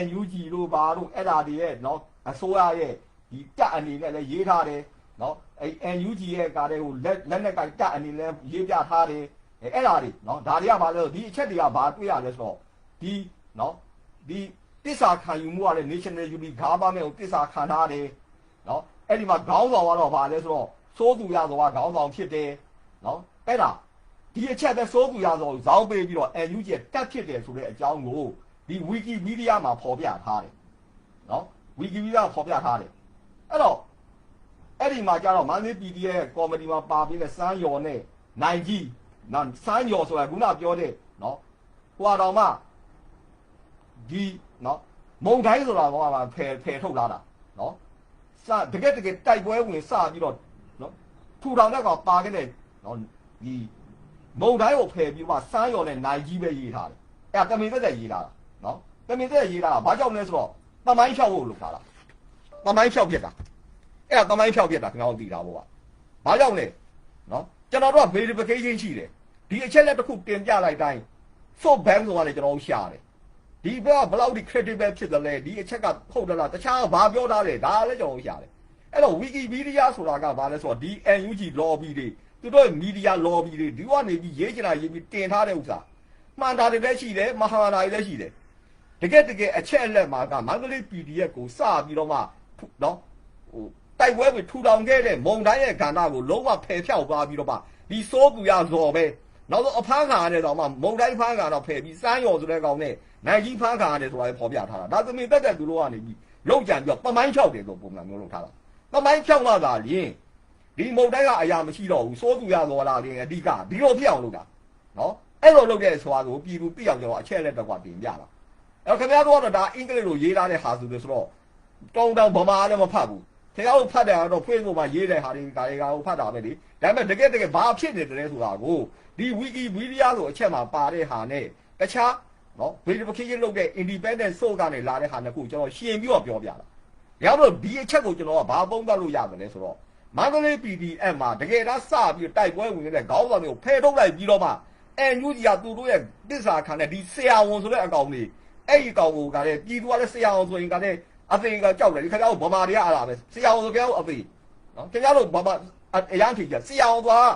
NUG လို့ပါတော့အဲ့ဒါတွေရဲ့เนาะအစိုးရရဲ့ဒီတက်အနေနဲ့လည်းရေးထားတယ်เนาะအဲ့ NUG ရဲ့ကားတဲ့ဟိုလက်လက်နဲ့ကတက်အနေနဲ့ရေးပြထားတယ်အဲ့အဲ့ဒါတွေเนาะဒါတွေကဘာလဲဆိုဒီအချက်တွေကဘာတွေ့ရလဲဆိုတော့ဒီเนาะဒီ တစ္ဆာခံယူမှုကလည်း national unity government ကိုတစ္ဆာခံထားတယ်နော်အဲ့ဒီမှာခေါင်းဆောင်ကတော့ဗာလဲဆိုတော့စိုးသူရသောကခေါင်းဆောင်ဖြစ်တယ်နော်အဲ့ဒါဒီအချက်ပဲစိုးသူရသောဇောင်းပေးပြီးတော့ NUG တက်ဖြစ်တယ်ဆိုတဲ့အကြောင်းကိုဒီ Wikipedia မှာဖော်ပြထားတယ်နော် Wikipedia ဖော်ပြထားတယ်အဲ့တော့အဲ့ဒီမှာကျတော့မန္တလေး PD ရဲ့ကော်မတီမှာပါပြီးတဲ့စမ်းယော်နဲ့နိုင်ကြီးနော်စမ်းယော်ဆိုတာခုနပြောတဲ့နော်ဟိုတော်မှဒီ နော်မုံတိုင်းဆိုတာတော့ကဖယ်ဖယ်ထုတ်လာတာနော်စတကယ်တကယ်တိုက်ပွဲဝင်စပြီးတော့နော်ထူထောင်တဲ့ကောင်ပါခဲ့တဲ့နော်ဒီမုံတိုင်းကိုဖယ်ပြီးမှစမ်းရော်နဲ့နိုင်ကြီးပဲရေးထားတယ်အဲ့ဒါတမင်သက်သက်ရေးထားတာနော်တမင်သက်သက်ရေးထားတာဘာကြောင့်လဲဆိုတော့တမိုင်းဖြောက်ဖို့လုပ်ထားတာတမိုင်းဖြောက်ဖြစ်တာအဲ့ဒါတမိုင်းဖြောက်ဖြစ်တာခင်ဗျားတို့သိတာပေါ့ကဘာကြောင့်လဲနော်ကျွန်တော်တို့က verification ရှိတယ်ဒီအချက်လက်တစ်ခုတင်ပြလိုက်တိုင်း soft bank ဆိုတာလည်းကျွန်တော်တို့ရှာတယ် ဒီဘက်ကဘယ်လောက်ဒီ credible ဖြစ်တယ်လဲဒီအချက်ကဟုတ်တယ်လားတခြားဘာပြောထားလဲဒါလည်းကျွန်တော်ရှာတယ်အဲ့တော့ Wikipedia ဆိုတာကဘာလဲဆိုတော့ဒီ NUG lobby တွေသူတို့ media lobby တွေဒီကနေပြီးရေးချင်တာရေးပြီးတင်ထားတဲ့ဥစ္စာမှန်တာတွေလည်းရှိတယ်မဟာနာတွေလည်းရှိတယ်တကယ်တကယ်အချက်အလက်မှာကမန္တလေး PDF ကိုစပြီးတော့မှနော်ဟိုတိုက်ပွဲကိုထူထောင်ခဲ့တဲ့မုံတိုင်းရဲ့ကဏ္ဍကိုလုံးဝဖယ်ဖြောက်သွားပြီးတော့မှဒီစိုးကူရဇော်ပဲနောက်တော့အဖားခံရတဲ့တော့မှမုံတိုင်းဖားခံတော့ဖယ်ပြီးစမ်းရော်ဆိုတဲ့ကောင်နဲ့ နိုင်ကြီးဖားခံရတယ်ဆိုတာလည်းဖော်ပြထားတာဒါသမင်တက်တဲ့သူတို့ကနေပြီးလောက်ကြံပြီးတော့ပမိုင်းဖြောက်တယ်လို့ပုံစံမျိုးလုပ်ထားတာပမိုင်းဖြောက်မှသာလျင်ဒီမုံတိုင်းကအရာမရှိတော့ဘူးစိုးကူရဇော်လာလင်းအဓိကဒီလိုဖြစ်အောင်လုပ်တာနော်အဲ့လိုလုပ်တဲ့ဆိုတာကိုပြည်သူသိအောင်ကျွန်တော်အချက်လက်တော့ကတင်ပြတာအဲ့ခင်ဗျားတို့ကတော့ဒါအင်္ဂလိပ်လိုရေးထားတဲ့ဟာဆိုလို့ဆိုတော့တောင်းတောင်းဗမာလည်းမဖတ်ဘူးခင်ဗျားတို့ဖတ်တယ်ကတော့ Facebook မှာရေးတဲ့ဟာတွေကတွေကကိုဖတ်တာပဲလေဒါပေမဲ့တကယ်တကယ်ဘာဖြစ်နေတယ်လဲဆိုတာကိုဒီ Wikipedia ဆိုအချက်မှာပါတဲ့ဟာနဲ့တခြား နော် verification လုပ်တဲ့ independent source ကနေလာတဲ့ဟာနှစ်ခုကျွန်တော်ရှင်းပြီးတော့ပြောပြတာဒါကြောင့်မလို့ဒီအချက်ကိုကျွန်တော်ကဘာပုံသတ်လို့ရတယ်လဲဆိုတော့မန္တလေး PDF မှာတကယ်တမ်းစပြီးတိုက်ပွဲဝင်နေတဲ့ခေါင်းဆောင်တွေကိုဖယ်ထုတ်လိုက်ပြီးတော့မှအန်ယူကြီးကသူတို့ရဲ့တစ္ဆာခံတဲ့ဒီဆရာဝန်ဆိုတဲ့အကောင်တွေအဲ့ဒီအကောင်ကိုကလည်းပြည်သူကလည်းဆရာဝန်ဆိုရင်ကလည်းအသိကကြောက်တယ်ဒီခါကျတော့ဗမာတွေကအားလာပဲဆရာဝန်ဆိုကြောက်အသိနော်ခင်ဗျားတို့ဗမာအရန်ထိကြဆရာဝန်ဆိုတာ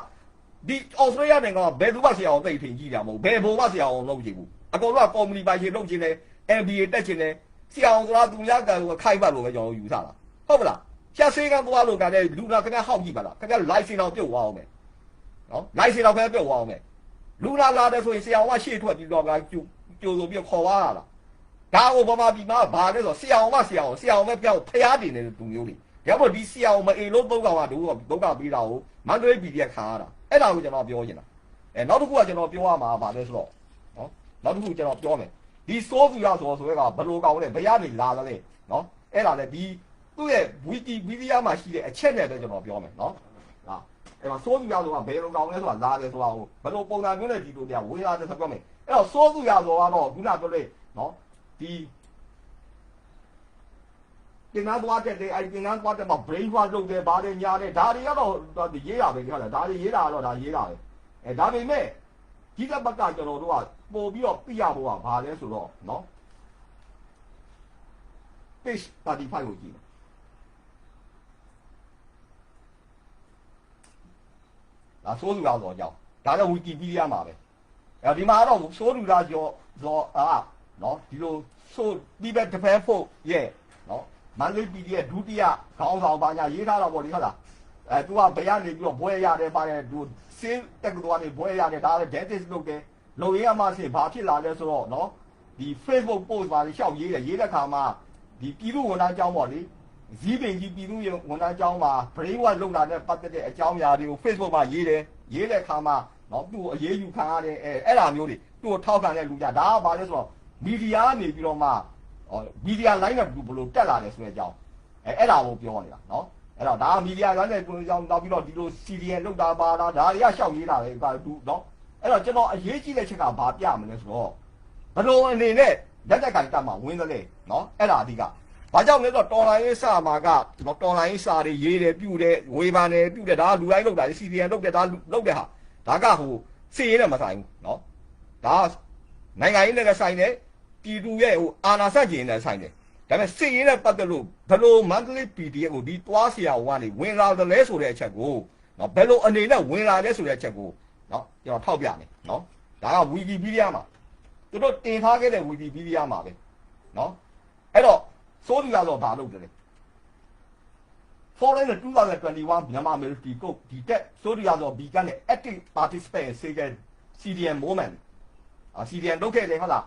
ဒီဩစတြေးလျနိုင်ငံကဘယ်သူမှဆရာဝန်သိထင်ကြည့်ကြမဟုတ်ဘယ်ဘုံမှဆရာဝန်လုပ်ကြည့်ဘူး အကုန်လုံးကကော်မတီပိုင်ရှင်လုပ်ခြင်းနဲ့ MBA တက်ခြင်းနဲ့ဆရာဝန်ဆိုတာသူများကခိုက်ပတ်လို့ပဲကျွန်တော်ယူဆတာဟုတ်ပလားဆရာစေးကသွားလို့ကလည်းလူနာခင်ဗျားဟောက်ကြည့်ပါလားခင်ဗျား license တော့ပြုတ်သွားအောင်မယ်နော် license တော့ခင်ဗျားပြုတ်သွားအောင်မယ်လူနာလာတယ်ဆိုရင်ဆရာဝန်ကရှေ့ထွက်ပြီးတော့ကကြိုကြိုဆိုပြီးခေါ်သွားတာလားဒါကိုဗမာပြည်မှာဘာလဲဆိုဆရာဝန်ကဆရာဝန်ဆရာဝန်ပဲပြောင်းဖျားတင်နေတဲ့သူမျိုးတွေဒါပေမဲ့ဒီဆရာဝန်မအေလို့သုံးကောင်ကဒုက္ခဒုက္ခပေးတာကိုမန္တလေးပြည်ပြခံရတာအဲ့ဒါကိုကျွန်တော်ပြောနေတာအဲနောက်တစ်ခုကကျွန်တော်ပြောရမှာပါလဲဆိုတော့ နော်နောက်တစ်ခုကျွန်တော်ပြောမယ်ဒီစိုးစုရဆိုဆိုရဲကဘလို့ကောင်လဲဘယ်ရနေလာသလဲနော်အဲ့ဒါလည်းဒီသူ့ရဲ့ဝီကီမီဒီယာမှာရှိတဲ့အချက်နဲ့ပဲကျွန်တော်ပြောမယ်နော်ဟာအဲ့မှာစိုးစုရဆိုတာဘယ်လိုကောင်လဲဆိုတာလာတယ်ဆိုတာကိုဘယ်လိုပုံစံမျိုးနဲ့ဒီလိုတရားဝေးလာတယ်ဆက်ပြောမယ်အဲ့တော့စိုးစုရဆိုကတော့ခုနပြောလေနော်ဒီတင်နာသွားတဲ့လေအဲ့တင်နာသွားတဲ့မှာ brain wash လုပ်တယ်ဗားတယ်ညာတယ်ဒါတွေကတော့ရေးတာပဲခါလားဒါတွေရေးတာကတော့ဒါရေးတာပဲအဲဒါပေမဲ့ ဒီကဘက်ကကျွန်တော်တို့ကပို့ပြီးတော့ပြရဖို့ကဘာလဲဆိုတော့နော် page 35ကိုကြည့်မယ်ဒါဆိုးလူသားဆိုကြောင်းဒါတော့ Wikipedia မှာပဲအဲဒီမှာတော့ဆိုးလူသားကျော်ဇော်အာနော်ဒီလိုဆိုးဒီဘက်တစ်ဖက်ဖို့ရဲ့နော်မန္တလေး PDF ဒုတိယခေါင်းဆောင်ပါညာရေးထားတာပေါ့ဒီဟုတ်လား အဲသူကဘယ်ကနေပြီးတော့ဘွဲရတယ်ပါတယ်သူစေးတက်ကတော်ကနေဘွဲရတယ်ဒါလည်း dentist လုပ်တယ်လုံရင်းအမှဆင်ဘာဖြစ်လာလဲဆိုတော့နော်ဒီ Facebook post ပါရှောက်ရေးတယ်ရေးတဲ့ခါမှာဒီပြည်သူဝန်ထမ်းအကြောင်းပေါ့လေဇီးပင်ကြီးပြည်သူဝန်ထမ်းအကြောင်းမှာ brain wash လုပ်တာနဲ့ပတ်သက်တဲ့အကြောင်းအရာတွေကို Facebook မှာရေးတယ်ရေးတဲ့ခါမှာနော်သူ့ကိုအရေးယူခံရတယ်အဲအဲ့ဒါမျိုးတွေသူ့ကိုထောက်ခံတဲ့လူကြဒါကဘာလဲဆိုတော့မီဒီယာကနေပြီးတော့မှဟောမီဒီယာ line နဲ့ဘယ်လိုတက်လာလဲဆိုတဲ့အကြောင်းအဲအဲ့ဒါကိုပြောနေတာနော် အဲ့တော့ဒါကမီဒီယာ line နဲ့ဘယ်လိုကြောင်းနောက်ပြီးတော့ဒီလို CDN လောက်တာပါတာဒါတွေကရှောက်ရေးတာပဲကသူနော်အဲ့တော့ကျွန်တော်အရေးကြီးတဲ့ချက်ကဘာပြမလဲဆိုတော့ဘယ်လိုအနေနဲ့လက်တက်ကင်တက်မှာဝင်းသလဲနော်အဲ့ဒါအဓိကဘာကြောင့်လဲဆိုတော့တော်လိုင်းရေးစာမှာကနော်တော်လိုင်းရေးစာတွေရေးတယ်ပြုတယ်ဝေဖန်တယ်ပြုတယ်ဒါကလူတိုင်းလောက်တာ CDN လောက်တယ်ဒါလောက်တဲ့ဟာဒါကဟိုစီရေးနဲ့မဆိုင်ဘူးနော်ဒါနိုင်ငံရေးနဲ့ဆိုင်တယ်ပြည်သူရဲ့ဟိုအာဏာစက်ကျင်နဲ့ဆိုင်တယ် ဒါပေမဲ့စီရေးနဲ့ပတ်သက်လို့ဘယ်လိုမန္တလေး PDF ကိုဒီတွားဆရာဝန်ကနေဝင်လာတယ်လဲဆိုတဲ့အချက်ကိုနော်ဘယ်လိုအနေနဲ့ဝင်လာလဲဆိုတဲ့အချက်ကိုနော်ကျွန်တော်ထောက်ပြမယ်နော်ဒါက Wikipedia မှာသူတို့တင်ထားခဲ့တဲ့ Wikipedia မှာပဲနော်အဲ့တော့စိုးသူရတော့ဘာလုပ်တယ်လဲ following the 2021 Myanmar military coup detect Soria so began an active participant in second CDM movement အာ CDM လုပ်ခဲ့တယ်ဟုတ်လား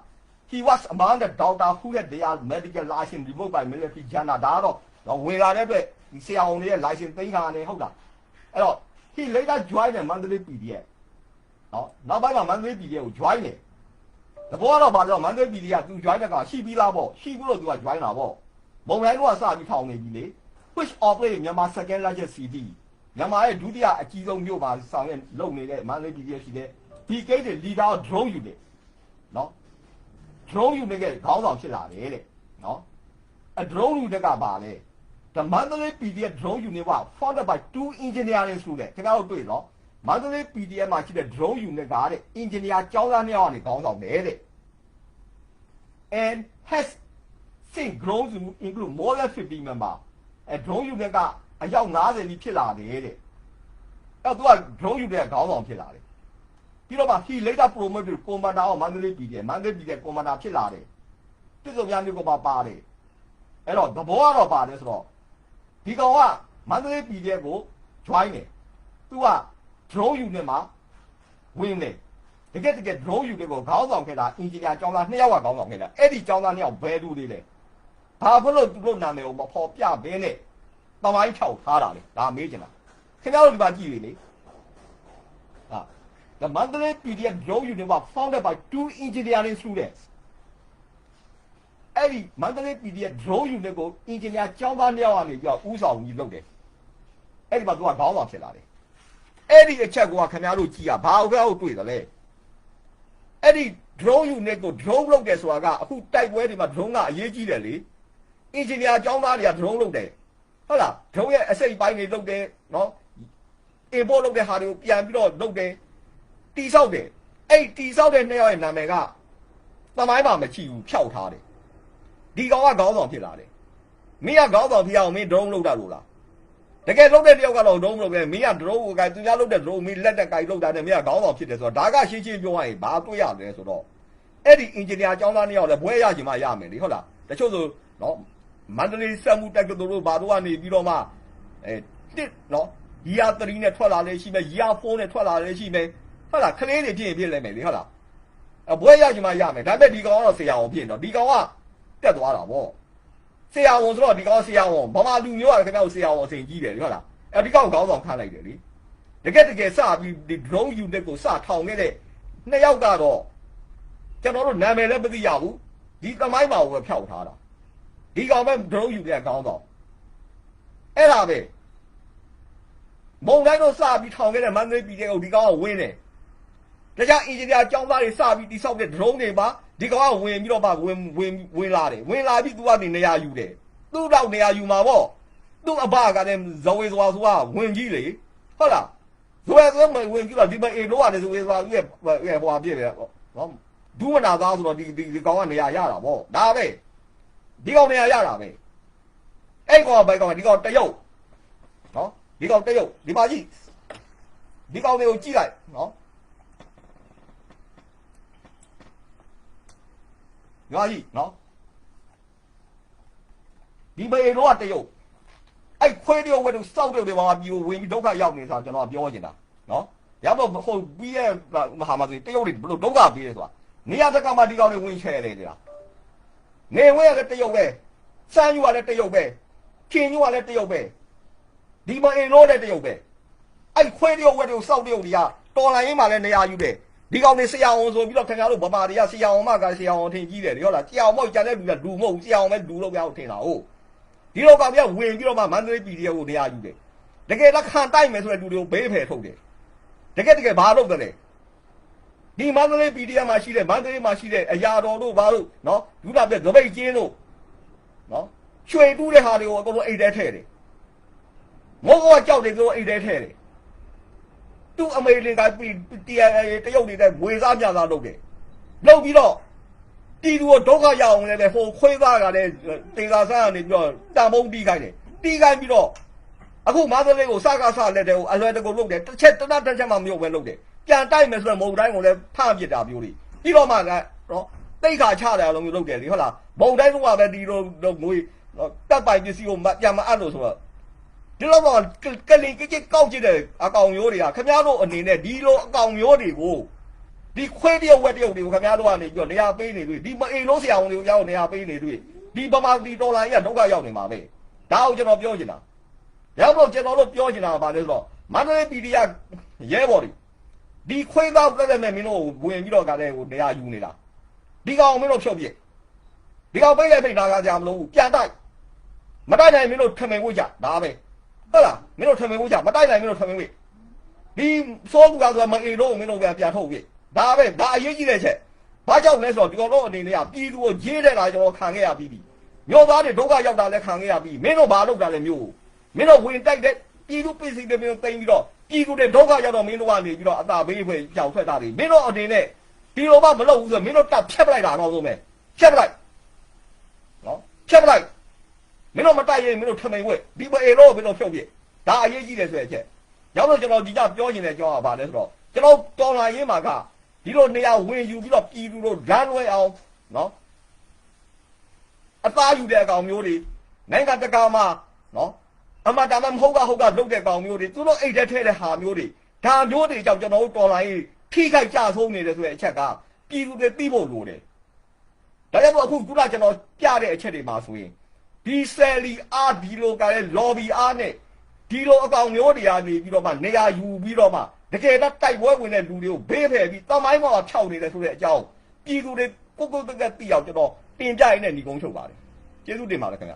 he was among the doctor who had their medical license revoked by military jana ဒါကတော့တော့ဝင်လာတဲ့အတွက်ဒီဆရာဝန်တွေရဲ့ license သိမ်းတာနေဟုတ်လားအဲ့တော့ he later joined the Mandalay PDF နော်နောက်ပိုင်းမှာ Mandalay PDF ကို join တယ်တဘောကတော့ဘာလို့ Mandalay PDF ကသူ join တဲ့ကရှိပြီးလားပေါ့ရှိဘူးလို့သူက join တာပေါ့မုံတိုင်းကစပြီးထောင်နေပြီလေ which operate မြန်မာ second largest city မြန်မာရဲ့ဒုတိယအကြီးဆုံးမြို့မှာဆောင်ရွက်လုပ်နေတဲ့မန္တလေးပြည်ရဲ့ရှိတဲ့ဒီကိတ်တွေ leader drone unit နော် drone unit ကခေါင်းဆောင်ဖြစ်လာတယ်တဲ့နော်အ drone unit ကပါလဲ the Mandalay PDF drone unit က founded by two engineering ဆိုတဲ့ခင်ဗျားတို့တွေ့နော် Mandalay PDF မှာရှိတဲ့ drone unit ကတဲ့ engineer ကျောင်းသားနှစ်ယောက်ကနေခေါင်းဆောင်တယ်တဲ့ and has since grown to include more than 50 members အဲ drone unit ကအယောက်90နီးဖြစ်လာတယ်တဲ့အဲ့သူက drone unit ကခေါင်းဆောင်ဖြစ်လာတယ် ပြီးတော့မှ he later promoted commander of Mandalay PD Mandalay PD commander ဖြစ်လာတယ်ပြည်စုံများမျိုးကပါပါတယ်အဲ့တော့သဘောကတော့ပါတယ်ဆိုတော့ဒီကောင်က Mandalay PD ကို join တယ်သူက drone unit မှာဝင်တယ်တကယ်တကယ် drone unit ကိုခေါင်းဆောင်ခဲ့တာ engineer ကျောင်းသားနှစ်ယောက်ကခေါင်းဆောင်ခဲ့တာအဲ့ဒီကျောင်းသားနှစ်ယောက်ဘယ်သူတွေလဲဘာဖြစ်လို့သူတို့နာမည်ကိုမဖော်ပြဘဲနဲ့တမိုင်းဖြောက်ထားတာလေဒါမေးချင်တာခင်ဗျားတို့ဒီမှာကြည့်လေလေဟာ The Mandalay PDF Drone Unit was founded by two engineering students အဲ့ဒီ Mandalay PDF Drone Unit ကို engineer ကျောင်းသားနှစ်ယောက်ကနေပြီးတော့ဥဆောင်ကြီးလုပ်တယ်အဲ့ဒီမှာသူကခေါင်းဆောင်ဖြစ်လာတယ်အဲ့ဒီအချက်ကခင်ဗျားတို့ကြည့်ရဘာဟုတ်ကဲ့ဟုတ်တွေ့တယ်လဲအဲ့ဒီ drone unit ကို drone လုပ်တယ်ဆိုတာကအခုတိုက်ပွဲတွေမှာ drone ကအရေးကြီးတယ်လေ engineer အကြောင်းသားတွေက drone လုပ်တယ်ဟုတ်လား drone ရဲ့အစိတ်ပိုင်းတွေလုပ်တယ်နော် import လုပ်တဲ့ဟာတွေကိုပြန်ပြီးတော့လုပ်တယ် တိဆောက်တယ်အဲ့တိဆောက်တဲ့နှစ်ယောက်ရဲ့နာမည်ကသမိုင်းမှာမချီဘူးဖြောက်ထားတယ်ဒီကောင်ကခေါင်းဆောင်ဖြစ်လာတယ်မင်းကခေါင်းဆောင်ဖြစ်အောင်မင်း drone လုပ်တာလို့လားတကယ်လုပ်တဲ့တယောက်ကတော့ drone လုပ်ပဲမင်းက drone ကိုကသူများလုပ်တဲ့ drone မင်းလက်တက်ကင်လုပ်တာနဲ့မင်းကခေါင်းဆောင်ဖြစ်တယ်ဆိုတော့ဒါကရှင်းရှင်းပြောရရင်ဘာတွေ့ရလဲဆိုတော့အဲ့ဒီ engineer အကြောင်းသားနှစ်ယောက်လည်းဘွဲရချင်မှရမယ်လေဟုတ်လားတချို့ဆိုနော်မန္တလေးစက်မှုတက္ကသိုလ်တို့ဘာတို့ကနေပြီးတော့မှအဲတစ်နော် year 3နဲ့ထွက်လာလေရှိမယ် year 4နဲ့ထွက်လာလေရှိမယ် ဟုတ်လားကလေးတွေဖြစ်ရင်ဖြစ်လဲမယ်လေဟုတ်လားအဘွဲရချင်မှရမယ်ဒါပေမဲ့ဒီကောင်ကတော့ဆရာဝန်ဖြစ်တော့ဒီကောင်ကတက်သွားတာဗောဆရာဝန်ဆိုတော့ဒီကောင်ဆရာဝန်ဘာမှလူမျိုးကခင်ဗျားကိုဆရာဝန်အစဉ်ကြီးတယ်လေဟုတ်လားအဲဒီကောင်ခေါင်းဆောင်ခန့်လိုက်တယ်လေတကယ်တကယ်စပြီးဒီ drone unit ကိုစထောင်ခဲ့တဲ့နှစ်ယောက်ကတော့ကျွန်တော်တို့နာမည်လည်းမသိရဘူးဒီသမိုင်းမှာကိုပဲဖျောက်ထားတာဒီကောင်ပဲ drone unit ကခေါင်းဆောင်အဲ့ဒါပဲမုံတိုင်းတော့စပြီးထောင်ခဲ့တဲ့မန္တလေးပြည်တဲ့ကိုဒီကောင်ကဝင်းတယ်။ တခြားအင်ဂျင်နီယာကျောင်းသားတွေစပြီးတိဆောက်တဲ့ drone တွေပါဒီကောင်ကဝင်ပြီးတော့မှဝင်ဝင်ဝင်လာတယ်။ဝင်လာပြီးသူကနေနေရာယူတယ်။သူ့တော့နေရာယူမှာပေါ့။သူ့အဘကလည်းဇဝေဇဝါဆိုတာဝင်ကြီးလေ။ဟုတ်လား။ဇဝေဇဝါမဝင်ကြီးတော့ဒီမအေလို့ရတယ်ဇဝေဇဝါရဲ့ရဲ့ဟွာပြည့်တယ်ပေါ့။နော်။ဒူးမနာသားဆိုတော့ဒီဒီဒီကောင်ကနေရာရတာပေါ့။ဒါပဲ။ဒီကောင်နေရာရတာပဲ။အဲ့ကောင်ကဘယ်ကောင်ကဒီကောင်တရုတ်နော်ဒီကောင်တရုတ်ဒီပါကြီးဒီကောင်တွေကိုကြည့်လိုက်နော် ဒီပါကြီးနော်ဒီဘေတော့ကတရုတ်အဲ့ခွေးတရုတ်ဝဲတို့စောက်တရုတ်တွေမှာပြီးဝင်ပြီးဒုက္ခရောက်နေဆိုတာကျွန်တော်ပြောနေတာနော်ရပါဟိုပြီးရဲ့မဟာမဆိုတရုတ်တွေဘလို့ဒုက္ခပြီးလဲဆိုတာနေရာတကမှာဒီကောင်တွေဝင်ချဲတယ်တဲ့နေဝဲရတဲ့တရုတ်ပဲစမ်းယူရတဲ့တရုတ်ပဲခင်ယူရတဲ့တရုတ်ပဲဒီမအင်လို့တဲ့တရုတ်ပဲအဲ့ခွဲတရုတ်ဝက်တရုတ်စောက်တရုတ်တွေကတော်လိုင်းရင်းမှာလည်းနေရာယူတယ် ဒီကောင်နေဆရာဝန်ဆိုပြီးတော့ခင်ဗျားတို့ဗမာတွေကဆရာဝန်မကဆရာဝန်ထင်ကြီးတယ်လေဟုတ်လားဆရာဝန်မဟုတ်ကြတဲ့လူကလူမဟုတ်ဆရာဝန်ပဲလူလို့ပြောထင်တာဟုတ်ဒီလိုကောင်ကဝင်ပြီးတော့မှမန္တလေးပြည်တရုတ်ကိုနေရာယူတယ်တကယ်လက်ခံတိုက်မယ်ဆိုတဲ့လူတွေကိုဘေးဖယ်ထုတ်တယ်တကယ်တကယ်ဘာလုပ်တယ်လဲဒီမန္တလေးပြည်တရုတ်မှာရှိတဲ့မန္တလေးမှာရှိတဲ့အရာတော်တို့ဘာလို့နော်ဒုနာပြသပိတ်ကျင်းတို့နော်ရွှေတူးတဲ့ဟာတွေကိုအကုန်လုံးအိတ်ထဲထည့်တယ်မောကကြောက်တယ်သူအိတ်ထဲထဲတယ် သူ့အမေရိကန်ပြည်တရားတရုတ်နေတဲ့ငွေစားပြသားလုပ်တယ်လုပ်ပြီးတော့တီသူကိုဒုက္ခရအောင်လည်းပဲဟိုခွေးသားကလည်းတေသာဆန်းကနေပြီးတော့တံမုံတီးခိုင်းတယ်တီးခိုင်းပြီးတော့အခုမာသလေးကိုစကားဆလက်တဲ့ကိုအလွယ်တကူလုပ်တယ်တစ်ချက်တနတစ်ချက်မှမရုပ်ပဲလုပ်တယ်ပြန်တိုက်မယ်ဆိုတော့မုံတိုင်းကိုလည်းဖမ်းပစ်တာမျိုးတွေပြီးတော့မှကနော်တိတ်ခါချတယ်လို့မျိုးလုပ်တယ်လေဟုတ်လားမုံတိုင်းကပဲဒီလိုငွေတက်ပိုင်ပစ္စည်းကိုပြန်မအပ်လို့ဆိုတော့ ဒီလိုတော့ကလင်ကြစ်ကောက်ကြည့်တဲ့အကောင်မျိုးတွေကခင်ဗျားတို့အနေနဲ့ဒီလိုအကောင်မျိုးတွေကိုဒီခွေးတယောက်ဝက်တယောက်တွေကိုခင်ဗျားတို့ကနေပြီးတော့နေရာပေးနေတွေ့ဒီမအိမ်လို့ဆရာဝန်တွေကိုရောက်နေရာပေးနေတွေ့ဒီဗမာဒီဒေါ်လာကြီးကဒုက္ခရောက်နေမှာပဲဒါကိုကျွန်တော်ပြောချင်တာရောက်တော့ကျွန်တော်တို့ပြောချင်တာကဘာလဲဆိုတော့မန္တလေးပြည်တရားရဲဘော်တွေဒီခွေးသားပြတဲ့မဲ့မင်းတို့ဝင်ပြီးတော့ကလည်းဟိုနေရာယူနေတာဒီကောင်မင်းတို့ဖြုတ်ပြစ်ဒီကောင်ပိတ်လိုက်ပိတ်လာကြမလို့ပြန်တိုက်မတိုက်နိုင်မင်းတို့ထမင်ဝှကြဒါပဲ ဟုတ်လားမင်းတို့ထမင်းဘူးကြမတိုက်နိုင်မင်းတို့ထမင်းဝေးဒီစောကူကဆိုမအေတော့မင်းတို့ပြန်ပြန်ထုတ်ဝေးဒါပဲဒါအရေးကြီးတဲ့ချက်ဘာကြောင့်လဲဆိုတော့ဒီကောင်တို့အနေနဲ့ကပြည်သူကိုရေးတဲ့လာကျွန်တော်ခံခဲ့ရပြီးပြီမြို့သားတွေဒုက္ခရောက်တာလည်းခံခဲ့ရပြီးမင်းတို့ဘာလုပ်တာလဲမျိုးမင်းတို့ဝင်တိုက်တဲ့ပြည်သူပြည်စီတွေမျိုးတိမ့်ပြီးတော့ပြည်သူတွေဒုက္ခရောက်တော့မင်းတို့ကနေပြီးတော့အသာဘေးဖွဲ့ကြောက်ထွက်တာတွေမင်းတို့အနေနဲ့ဒီလိုမှမလုပ်ဘူးဆိုတော့မင်းတို့တပ်ဖြတ်ပလိုက်တာတော့ဆုံးပဲဖြတ်ပလိုက်နော်ဖြတ်ပလိုက် မင်းတို့မတိုက်ရင်မင်းတို့ထမိန်ဝဲဒီမအေလို့မင်းတို့ဖြုတ်ပြဒါအရေးကြီးတယ်ဆိုတဲ့အချက်ရောက်တော့ကျွန်တော်ဒီကြပြောနေတဲ့အကြောင်းကဘာလဲဆိုတော့ကျွန်တော်တော်လာရေးမှာကဒီလိုနေရာဝင်ယူပြီးတော့ပြည်သူတို့လမ်းလွဲအောင်နော်အသားယူတဲ့အကောင်မျိုးတွေနိုင်ငံတကာမှာနော်အမတာမမဟုတ်ကဟုတ်ကလုပ်တဲ့ကောင်မျိုးတွေသူတို့အိတ်ထဲထဲတဲ့ဟာမျိုးတွေဒါမျိုးတွေကြောင့်ကျွန်တော်တို့တော်လာရေးထိခိုက်ကြဆုံးနေတယ်ဆိုတဲ့အချက်ကပြည်သူတွေသိဖို့လိုတယ်ဒါကြောင့်မို့အခုခုနကျွန်တော်ပြတဲ့အချက်တွေမှာဆိုရင် ဒီဆယ်လီအားဒီလိုကလည်း lobby အားနဲ့ဒီလိုအကောင်မျိုးတွေကနေပြီးတော့မှနေရာယူပြီးတော့မှတကယ်တော့တိုက်ပွဲဝင်တဲ့လူတွေကိုဘေးဖယ်ပြီးတမိုင်းပေါ်မှာဖြောက်နေတယ်ဆိုတဲ့အကြောင်းပြည်သူတွေကိုကိုကိုတက်ကသိအောင်ကျွန်တော်တင်ပြရင်းနဲ့ညီကုန်းချုပ်ပါတယ်ကျေးဇူးတင်ပါတယ်ခင်ဗျ